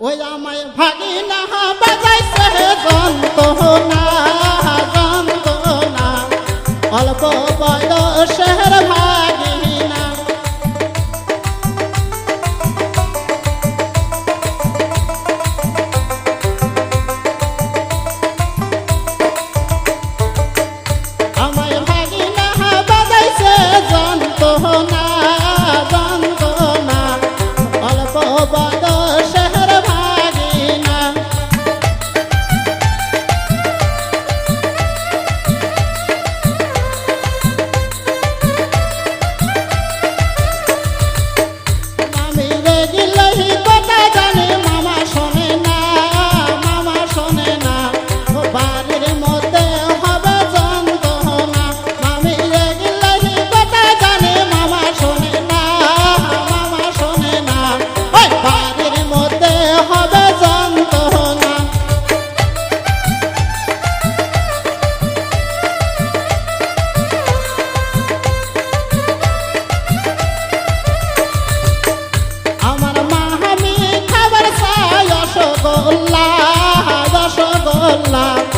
ওই আমায় ভাগিনা বাজাইছে যন্ত্রণা। আল্লাহ